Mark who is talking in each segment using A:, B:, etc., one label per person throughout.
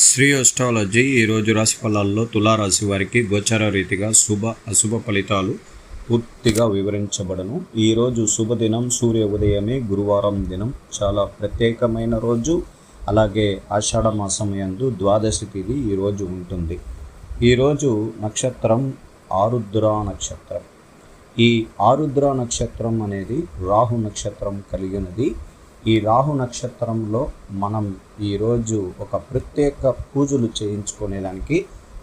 A: Shri astrology ఈరోజు రాశి ఫలాల్లో తులారాశి వారికి గోచర రీతిగా శుభ అశుభ ఫలితాలు పూర్తిగా వివరించబడను. ఈరోజు శుభదినం సూర్య ఉదయమే గురువారం దినం. చాలా ప్రత్యేకమైన రోజు. అలాగే ఆషాఢ మాసం యందు ద్వాదశి తిథి ఈరోజు ఉంటుంది. ఈరోజు నక్షత్రం ఆరుద్ర నక్షత్రం. ఈ ఆరుద్ర నక్షత్రం అనేది రాహు నక్షత్రం కలిగినది. ఈ రాహు నక్షత్రంలో మనం ఈరోజు ఒక ప్రత్యేక పూజలు చేయించుకునేదానికి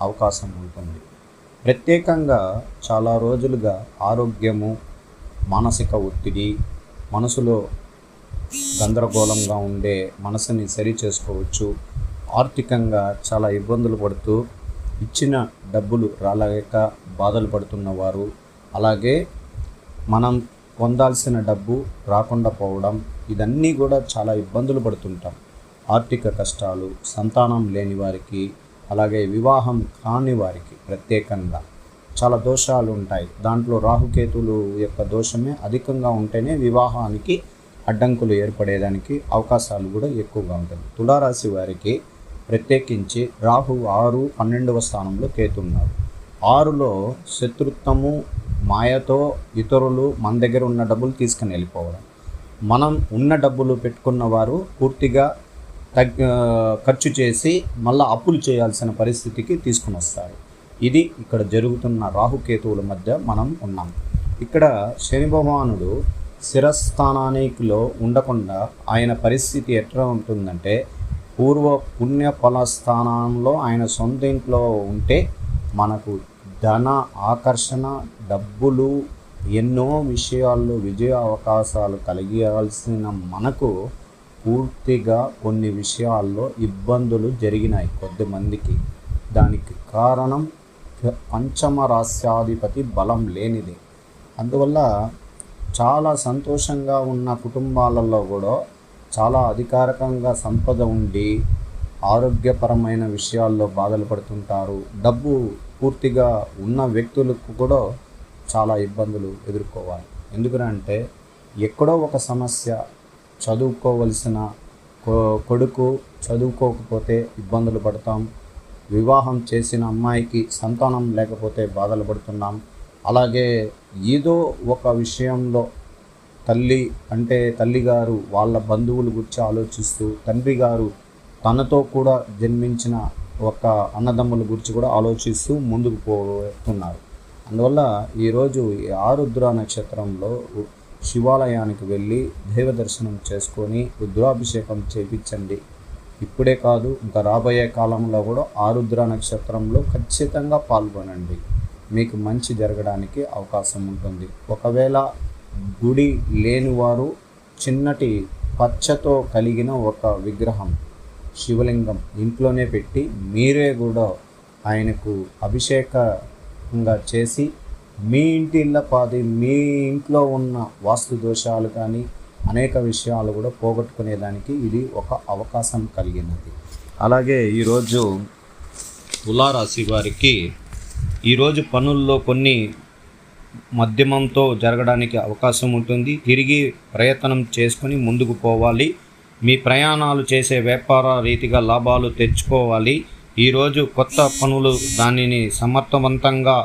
A: అవకాశం ఉంటుంది. ప్రత్యేకంగా చాలా రోజులుగా ఆరోగ్యము మానసిక ఒత్తిడి మనసులో గందరగోళంగా ఉండే మనసుని సరి చేసుకోవచ్చు. ఆర్థికంగా చాలా ఇబ్బందులు పడుతూ ఇచ్చిన డబ్బులు రాలేక బాధలు పడుతున్నవారు. అలాగే మనం పొందాల్సిన డబ్బు రాకుండా పోవడం ఇదన్నీ కూడా చాలా ఇబ్బందులు పడుతుంటాం. ఆర్థిక కష్టాలు సంతానం లేని వారికి అలాగే వివాహం కాని వారికి ప్రత్యేకంగా చాలా దోషాలు ఉంటాయి. దాంట్లో రాహుకేతులు యొక్క దోషమే అధికంగా ఉంటేనే వివాహానికి అడ్డంకులు ఏర్పడేదానికి అవకాశాలు కూడా ఎక్కువగా ఉంటుంది తులారాశి వారికి ప్రత్యేకించి రాహు ఆరు పన్నెండవ స్థానంలో కేతున్నారు ఆరులో శత్రుత్వము మాయతో ఇతరులు మన దగ్గర ఉన్న డబ్బులు తీసుకుని వెళ్ళిపోవడం. మనం ఉన్న డబ్బులు పెట్టుకున్న వారు పూర్తిగా తగ్ ఖర్చు చేసి మళ్ళీ అప్పులు చేయాల్సిన పరిస్థితికి తీసుకుని వస్తారు. ఇది ఇక్కడ జరుగుతున్న రాహుకేతువుల మధ్య మనం ఉన్నాం. ఇక్కడ శని భగవానుడు శిరస్థానానికిలో ఉండకుండా ఆయన పరిస్థితి ఎట్లా ఉంటుందంటే పూర్వ పుణ్య ఫల స్థానంలో ఆయన సొంత ఇంట్లో ఉంటే మనకు ధన ఆకర్షణ డబ్బులు ఎన్నో విషయాల్లో విజయ అవకాశాలు కలిగాల్సిన మనకు పూర్తిగా కొన్ని విషయాల్లో ఇబ్బందులు జరిగినాయి కొద్దిమందికి. దానికి కారణం పంచమ రాస్యాధిపతి బలం లేనిది. అందువల్ల చాలా సంతోషంగా ఉన్న కుటుంబాలలో కూడా చాలా అధికారికంగా సంపద ఉండి ఆరోగ్యపరమైన విషయాల్లో బాధలు పడుతుంటారు. డబ్బు పూర్తిగా ఉన్న వ్యక్తులకు కూడా చాలా ఇబ్బందులు ఎదుర్కోవాలి. ఎందుకంటే ఎక్కడో ఒక సమస్య చదువుకోవలసిన కొ- కొడుకు చదువుకోకపోతే ఇబ్బందులు పడతాం. వివాహం చేసిన అమ్మాయికి సంతానం లేకపోతే బాధలు పడుతున్నాం. అలాగే ఏదో ఒక విషయంలో తల్లి అంటే తల్లిగారు వాళ్ళ బంధువుల గురించి ఆలోచిస్తూ తండ్రి గారు తనతో కూడా జన్మించిన ఒక అన్నదమ్ముల గురించి కూడా ఆలోచిస్తూ ముందుకు పోతున్నారు. అందువల్ల ఈరోజు ఈ ఆరుద్ర నక్షత్రంలో శివాలయానికి వెళ్ళి దైవ దర్శనం చేసుకొని రుద్రాభిషేకం చేపించండి. ఇప్పుడే కాదు ఇంకా రాబోయే కాలంలో కూడా ఆరుద్ర నక్షత్రంలో ఖచ్చితంగా పాల్గొనండి. మీకు మంచి జరగడానికి అవకాశం ఉంటుంది. ఒకవేళ గుడి లేనివారు చిన్నటి పచ్చతో కలిగిన ఒక విగ్రహం శివలింగం ఇంట్లోనే పెట్టి మీరే కూడా ఆయనకు అభిషేకంగా చేసి మీ ఇంటి ఇళ్ళపాది మీ ఇంట్లో ఉన్న వాస్తు దోషాలు కానీ అనేక విషయాలు కూడా పోగొట్టుకునేదానికి ఇది ఒక అవకాశం కలిగినది. అలాగే ఈరోజు తులారాశి వారికి ఈరోజు పనుల్లో కొన్ని మధ్యమంతో జరగడానికి అవకాశం ఉంటుంది. తిరిగి ప్రయత్నం చేసుకొని ముందుకు పోవాలి. మీ ప్రయాణాలు చేసే వ్యాపార రీతిగా లాభాలు తెచ్చుకోవాలి. ఈరోజు కొత్త పనులు దానిని సమర్థవంతంగా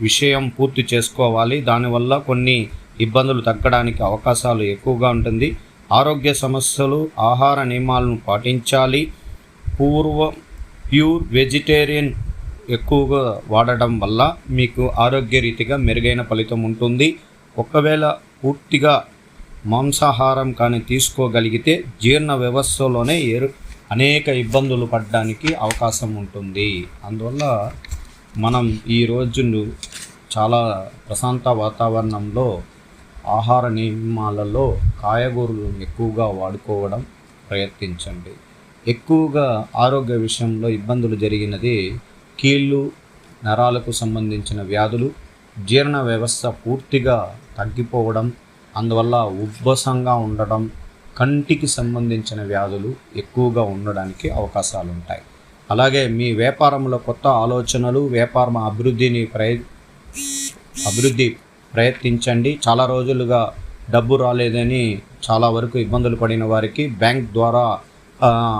A: విషయం పూర్తి చేసుకోవాలి. దానివల్ల కొన్ని ఇబ్బందులు తగ్గడానికి అవకాశాలు ఎక్కువగా ఉంటుంది. ఆరోగ్య సమస్యలు ఆహార నియమాలను పాటించాలి. పూర్వ ప్యూర్ వెజిటేరియన్ ఎక్కువగా వాడడం వల్ల మీకు ఆరోగ్య రీతిగా మెరుగైన ఫలితం ఉంటుంది. ఒకవేళ పూర్తిగా మాంసాహారం కానీ తీసుకోగలిగితే జీర్ణ వ్యవస్థలోనే ఏరు అనేక ఇబ్బందులు పడడానికి అవకాశం ఉంటుంది. అందువల్ల మనం ఈ రోజు చాలా ప్రశాంత వాతావరణంలో ఆహార నియమాలలో కాయగూరలు ఎక్కువగా వాడుకోవడం ప్రయత్నించండి. ఎక్కువగా ఆరోగ్య విషయంలో ఇబ్బందులు జరిగినది కీళ్ళు నరాలకు సంబంధించిన వ్యాధులు జీర్ణ వ్యవస్థ పూర్తిగా తగ్గిపోవడం అందువల్ల ఉబ్బసంగా ఉండడం కంటికి సంబంధించిన వ్యాధులు ఎక్కువగా ఉండడానికి అవకాశాలు ఉంటాయి అలాగే మీ వ్యాపారంలో కొత్త ఆలోచనలు వ్యాపారం అభివృద్ధిని ప్రయ అభివృద్ధి ప్రయత్నించండి. చాలా రోజులుగా డబ్బు రాలేదని చాలా వరకు ఇబ్బందులు పడిన వారికి బ్యాంక్ ద్వారా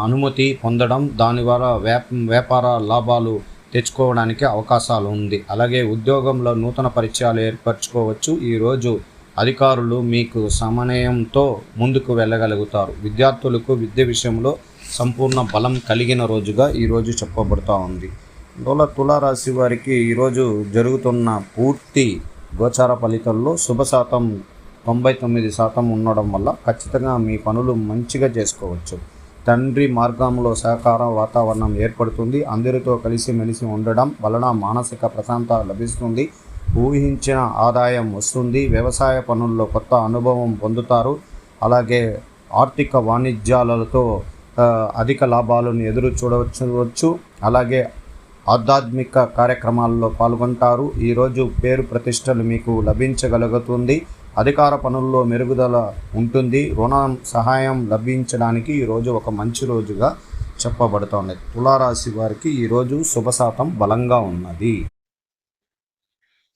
A: అనుమతి పొందడం దాని ద్వారా వ్యాప వ్యాపార లాభాలు తెచ్చుకోవడానికి అవకాశాలు ఉంది అలాగే ఉద్యోగంలో నూతన పరిచయాలు ఏర్పరచుకోవచ్చు. ఈరోజు అధికారులు మీకు సమన్వయంతో ముందుకు వెళ్ళగలుగుతారు. విద్యార్థులకు విద్య విషయంలో సంపూర్ణ బలం కలిగిన రోజుగా ఈరోజు చెప్పబడుతూ ఉంది. అందువల్ల తులారాశి వారికి ఈరోజు జరుగుతున్న పూర్తి గోచార ఫలితాల్లో శుభ శాతం తొంభై తొమ్మిది శాతం ఉండడం వల్ల ఖచ్చితంగా మీ పనులు మంచిగా చేసుకోవచ్చు. తండ్రి మార్గంలో సహకార వాతావరణం ఏర్పడుతుంది. అందరితో కలిసి మెలిసి ఉండడం వలన మానసిక ప్రశాంతత లభిస్తుంది. ఊహించిన ఆదాయం వస్తుంది. వ్యవసాయ పనుల్లో కొత్త అనుభవం పొందుతారు. అలాగే ఆర్థిక వాణిజ్యాలతో అధిక లాభాలను ఎదురు చూడవచ్చు అలాగే ఆధ్యాత్మిక కార్యక్రమాల్లో పాల్గొంటారు. ఈరోజు పేరు ప్రతిష్టలు మీకు లభించగలుగుతుంది. అధికార పనుల్లో మెరుగుదల ఉంటుంది. రుణం సహాయం లభించడానికి ఈరోజు ఒక మంచి రోజుగా చెప్పబడుతోంది. తులారాశి వారికి ఈరోజు శుభశాతం బలంగా ఉన్నది.